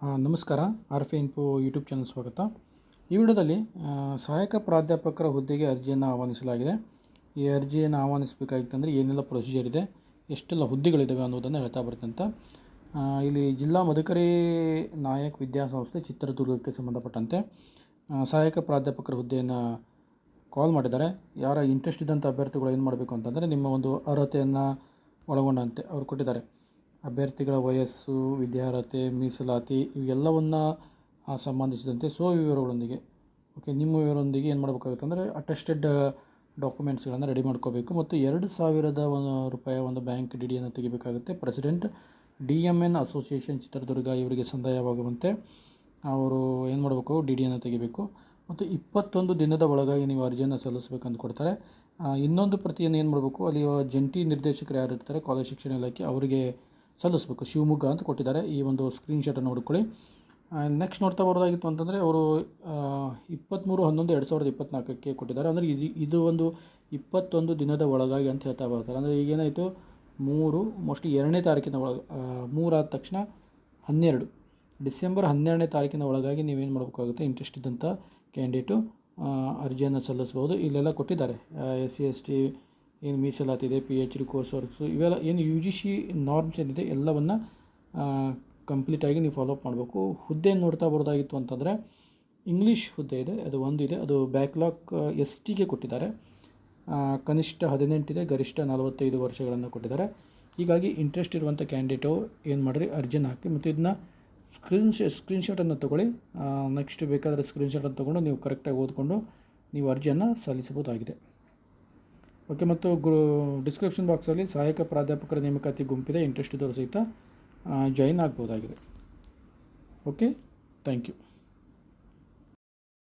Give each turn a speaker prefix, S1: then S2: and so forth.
S1: ನಮಸ್ಕಾರ. R F info YouTube channel ಸ್ವಾಗತ. ಈ ವಿಡಿಯೋದಲ್ಲಿ ಸಹಾಯಕ ಪ್ರಾಧ್ಯಾಪಕರ ಹುದ್ದೆಗೆ ಅರ್ಜಿಯನ್ನು ಆಹ್ವಾನಿಸಲಾಗಿದೆ. ಈ ಅರ್ಜಿಯನ್ನು ಆಹ್ವಾನಿಸಬೇಕಾಗಿತ್ತಂದರೆ ಏನೆಲ್ಲ ಪ್ರೊಸೀಜರ್ ಇದೆ, ಎಷ್ಟೆಲ್ಲ ಹುದ್ದೆಗಳಿದ್ದಾವೆ ಅನ್ನೋದನ್ನು ಹೇಳ್ತಾ ಬರ್ತಂತ. ಇಲ್ಲಿ ಜಿಲ್ಲಾ ಮಧುಕರಿ ನಾಯಕ್ ವಿದ್ಯಾಸಂಸ್ಥೆ ಚಿತ್ರದುರ್ಗಕ್ಕೆ ಸಂಬಂಧಪಟ್ಟಂತೆ ಸಹಾಯಕ ಪ್ರಾಧ್ಯಾಪಕರ ಹುದ್ದೆಯನ್ನು ಕಾಲ್ ಮಾಡಿದ್ದಾರೆ. ಯಾರ ಇಂಟ್ರೆಸ್ಟ್ ಇದ್ದಂಥ ಅಭ್ಯರ್ಥಿಗಳು ಏನು ಮಾಡಬೇಕು ಅಂತಂದರೆ, ನಿಮ್ಮ ಒಂದು ಅರ್ಹತೆಯನ್ನು ಒಳಗೊಂಡಂತೆ ಅವರು ಕೊಟ್ಟಿದ್ದಾರೆ. ಅಭ್ಯರ್ಥಿಗಳ ವಯಸ್ಸು, ವಿದ್ಯಾರ್ಹತೆ, ಮೀಸಲಾತಿ ಇವೆಲ್ಲವನ್ನು ಸಂಬಂಧಿಸಿದಂತೆ ಸೊ, ವಿವರಗಳೊಂದಿಗೆ. ಓಕೆ ನಿಮ್ಮ ವಿವರೊಂದಿಗೆ ಏನು ಮಾಡಬೇಕಾಗುತ್ತೆ ಅಂದರೆ ಅಟೆಸ್ಟೆಡ್ ಡಾಕ್ಯುಮೆಂಟ್ಸ್ಗಳನ್ನು ರೆಡಿ ಮಾಡ್ಕೋಬೇಕು ಮತ್ತು ಎರಡು ಸಾವಿರದ ಒಂದು ರೂಪಾಯಿ ಒಂದು ಬ್ಯಾಂಕ್ ಡಿ ಡಿಯನ್ನು ತೆಗಿಬೇಕಾಗುತ್ತೆ. President D M N association Chitradurga ಇವರಿಗೆ ಸಂದಾಯವಾಗುವಂತೆ ಅವರು ಏನು ಮಾಡಬೇಕು? ಡಿ ಡಿಯನ್ನು ತೆಗಿಬೇಕು. ಮತ್ತು ಇಪ್ಪತ್ತೊಂದು ದಿನದ ಒಳಗಾಗಿ ನೀವು ಅರ್ಜಿಯನ್ನು ಸಲ್ಲಿಸಬೇಕಂತ ಕೊಡ್ತಾರೆ. ಇನ್ನೊಂದು ಪ್ರತಿಯನ್ನು ಏನು ಮಾಡಬೇಕು? ಅಲ್ಲಿ ಜಂಟಿ ನಿರ್ದೇಶಕರು ಯಾರು ಇರ್ತಾರೆ ಕಾಲೇಜ್ ಶಿಕ್ಷಣ ಇಲಾಖೆ ಅವರಿಗೆ ಸಲ್ಲಿಸಬೇಕು. ಶಿವಮೊಗ್ಗ ಅಂತ ಕೊಟ್ಟಿದ್ದಾರೆ. ಈ ಒಂದು ಸ್ಕ್ರೀನ್ಶಾಟನ್ನು ನೋಡ್ಕೊಳ್ಳಿ ನೆಕ್ಸ್ಟ್ ನೋಡ್ತಾ ಬರೋದಾಗಿತ್ತು ಅಂತಂದರೆ ಅವರು ಇಪ್ಪತ್ತ್ಮೂರು ಹನ್ನೊಂದು ಎರಡು ಸಾವಿರದ ಇಪ್ಪತ್ತ್ನಾಲ್ಕಕ್ಕೆ ಕೊಟ್ಟಿದ್ದಾರೆ. ಅಂದರೆ ಇದು ಇದು ಒಂದು ಇಪ್ಪತ್ತೊಂದು ದಿನದ ಒಳಗಾಗಿ ಅಂತ ಹೇಳ್ತಾ ಬರ್ತಾರೆ. ಅಂದರೆ ಈಗೇನಾಯಿತು ಮೂರು ಮೋಸ್ಟ್ಲಿ ಎರಡನೇ ತಾರೀಕಿನ ಒಳಗೆ ಮೂರಾದ ತಕ್ಷಣ ಹನ್ನೆರಡು. ಡಿಸೆಂಬರ್ ಹನ್ನೆರಡನೇ ತಾರೀಕಿನ ಒಳಗಾಗಿ ನೀವೇನು ಮಾಡಬೇಕಾಗುತ್ತೆ? ಇಂಟ್ರೆಸ್ಟ್ ಇದ್ದಂಥ ಕ್ಯಾಂಡಿಡೇಟು ಅರ್ಜಿಯನ್ನು ಸಲ್ಲಿಸ್ಬೋದು. ಇಲ್ಲೆಲ್ಲ ಕೊಟ್ಟಿದ್ದಾರೆ. ಎಸ್ ಸಿ ಎಸ್ ಟಿ ಏನು ಮೀಸಲಾತಿ ಇದೆ P H D course works ಇವೆಲ್ಲ ಏನು ಯು ಜಿ ಸಿ ನಾರ್ಮ್ಸ್ ಏನಿದೆ, ಎಲ್ಲವನ್ನು ಕಂಪ್ಲೀಟಾಗಿ ನೀವು ಫಾಲೋ ಅಪ್ ಮಾಡಬೇಕು. ಹುದ್ದೆ ನೋಡ್ತಾ ಬರೋದಾಗಿತ್ತು ಅಂತಂದರೆ ಇಂಗ್ಲೀಷ್ ಹುದ್ದೆ ಇದೆ, ಅದು ಒಂದು ಇದೆ, ಅದು ಬ್ಯಾಕ್ಲಾಗ್ ಎಸ್ ಟಿಗೆ ಕೊಟ್ಟಿದ್ದಾರೆ. ಕನಿಷ್ಠ ಹದಿನೆಂಟಿದೆ ಗರಿಷ್ಠ ನಲವತ್ತೈದು ವರ್ಷಗಳನ್ನು ಕೊಟ್ಟಿದ್ದಾರೆ. ಹೀಗಾಗಿ ಇಂಟ್ರೆಸ್ಟ್ ಇರುವಂಥ ಕ್ಯಾಂಡಿಡೇಟು ಏನು ಮಾಡಿರಿ, ಅರ್ಜಿನ ಹಾಕಿ, ಮತ್ತು ಇದನ್ನ ಸ್ಕ್ರೀನ್ ಸ್ಕ್ರೀನ್ಶಾಟನ್ನು ತೊಗೊಳ್ಳಿ. ನೆಕ್ಸ್ಟ್ ಬೇಕಾದರೆ ಸ್ಕ್ರೀನ್ಶಾಟನ್ನು ತೊಗೊಂಡು ನೀವು ಕರೆಕ್ಟಾಗಿ ಓದ್ಕೊಂಡು ನೀವು ಅರ್ಜಿಯನ್ನು ಸಲ್ಲಿಸಬಹುದಾಗಿದೆ. ಓಕೆ ಮತ್ತು ಗ್ರೂ ಡಿಸ್ಕ್ರಿಪ್ಷನ್ ಬಾಕ್ಸಲ್ಲಿ ಸಹಾಯಕ ಪ್ರಾಧ್ಯಾಪಕರ ನೇಮಕಾತಿ ಗುಂಪಿದೆ. ಇಂಟ್ರೆಸ್ಟ್ ಇದ್ದವರು ಸಹಿತ ಜಾಯಿನ್ ಆಗ್ಬೋದಾಗಿದೆ. Okay thank you